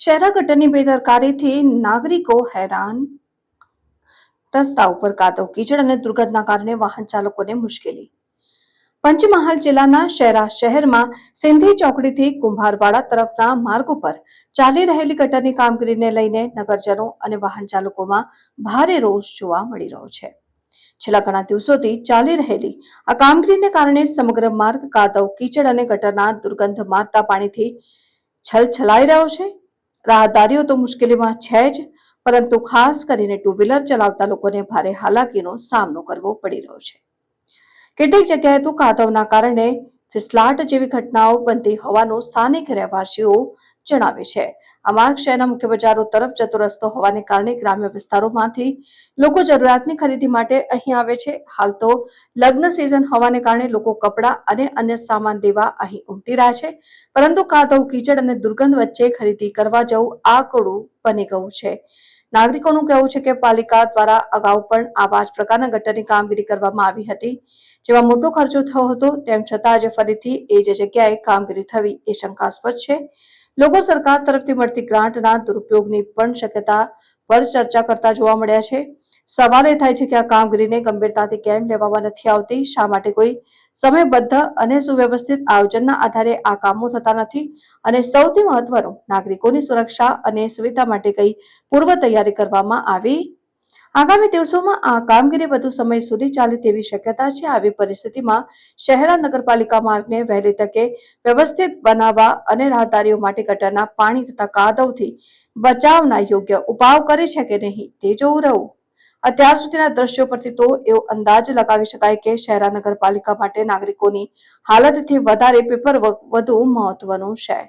શહેરા ગટરની બેદરકારીથી નાગરિકો હેરાન. રસ્તા ઉપર કાદવ, કીચડ અને દુર્ગંધના કારણે વાહન ચાલકોને મુશ્કેલી. પંચમહાલ જિલ્લાના શહેરા શહેરમાં સિંધી ચોકડીથી કુંભારવાડા તરફના માર્ગ ઉપર ચાલી રહેલી ગટરની કામગીરીને લઈને નગરજનો અને વાહન ચાલકોમાં ભારે રોષ જોવા મળી રહ્યો છે. છેલ્લા ઘણા દિવસોથી ચાલી રહેલી આ કામગીરીને કારણે સમગ્ર માર્ગ કાદવ, કીચડ અને ગટરના દુર્ગંધ મારતા પાણીથી છલછલાઈ રહ્યો છે. રાહદારીઓ તો મુશ્કેલીમાં છે જ, પરંતુ ખાસ કરીને ટુ વ્હીલર ચલાવતા લોકોને ભારે હાલાકીનો સામનો કરવો પડી રહ્યો છે. કેટલીક જગ્યાએ તો કાદવના કારણે ફિસલાટ જેવી ઘટનાઓ બનતી હોવાનું સ્થાનિક રહેવાસીઓ જણાવે છે. આ માર્ગ શહેરના મુખ્ય બજારો તરફ જતો રસ્તો હોવાને કારણે ગ્રામ્ય વિસ્તારોમાંથી લોકો જરૂરિયાતની ખરીદી માટે અહીં આવે છે. હાલ તો લગ્ન સિઝન હોવાને કારણે લોકો કપડાં અને અન્ય સામાન લેવા અહીં ઉમટી રહ્યા છે. પરંતુ કાદવ કીચડ અને દુર્ગંધ વચ્ચે ખરીદી કરવા જવું આકડું બની ગયું છે. નાગરિકોનું કહેવું છે કે પાલિકા દ્વારા અગાઉ પણ આવા જ પ્રકારના ગટરની કામગીરી કરવામાં આવી હતી. જેમાં મોટો ખર્ચો થયો હતો, તેમ છતાં આજે ફરીથી એ જ જગ્યાએ કામગીરી થવી એ શંકાસ્પદ છે. લોકો સરકાર તરફથી મળતી ગ્રાન્ટના દુરુપયોગની પણ શક્યતા પર ચર્ચા કરતા જોવા મળ્યા છે. સવાલ એ થાય છે કે આ કામગીરીને ગંભીરતાથી કેમ લેવામાં નથી આવતી? શા માટે કોઈ સમયબદ્ધ અને સુવ્યવસ્થિત આયોજનના આધારે આ કામો થતા નથી? અને સૌથી મહત્વનું, નાગરિકોની સુરક્ષા અને સુવિધા માટે કઈ પૂર્વ તૈયારી કરવામાં આવી આગામી દિવસોમાં આ કામગીરી વધુ સમય સુધી ચાલે તેવી શક્યતા છે. આવી પરિસ્થિતિમાં શહેરા નગરપાલિકા માર્ગને વહેલી તકે વ્યવસ્થિત બનાવવા અને રાહદારીઓ માટે ગટરના પાણી તથા કાદવથી બચાવના યોગ્ય ઉપાવ કરી છે કે નહીં, તે જોવું રહ્યું. અત્યાર સુધીના દ્રશ્યો પરથી તો એવો અંદાજ લગાવી શકાય કે શહેરા નગરપાલિકા માટે નાગરિકોની હાલતથી વધારે પેપર વધુ મહત્વનું છે.